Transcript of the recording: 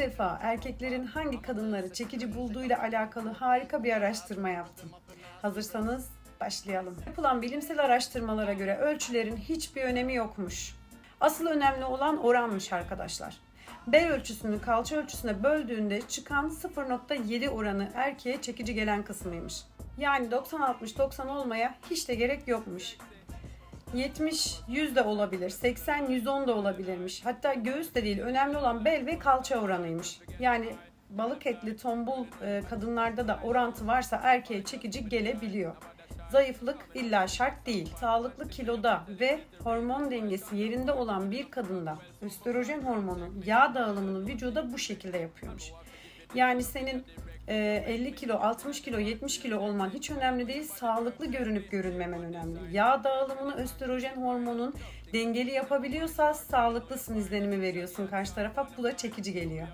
defa erkeklerin hangi kadınları çekici bulduğuyla alakalı harika bir araştırma yaptım. Hazırsanız başlayalım. Yapılan bilimsel araştırmalara göre ölçülerin hiçbir önemi yokmuş. Asıl önemli olan oranmış arkadaşlar. Bel ölçüsünü kalça ölçüsüne böldüğünde çıkan 0.7 oranı erkeğe çekici gelen kısmıymış. Yani 90-60-90 olmaya hiç de gerek yokmuş. 70-100 de olabilir, 80-110 da olabilirmiş. Hatta göğüs de değil, önemli olan bel ve kalça oranıymış. Yani balık etli tombul e, kadınlarda da orantı varsa erkeğe çekici gelebiliyor. Zayıflık illa şart değil. Sağlıklı kiloda ve hormon dengesi yerinde olan bir kadında östrojen hormonu yağ dağılımını vücuda bu şekilde yapıyormuş. Yani senin 50 kilo, 60 kilo, 70 kilo olman hiç önemli değil. Sağlıklı görünüp görünmemen önemli. Yağ dağılımını östrojen hormonun dengeli yapabiliyorsa sağlıklısın izlenimi veriyorsun karşı tarafa. Bu da çekici geliyor.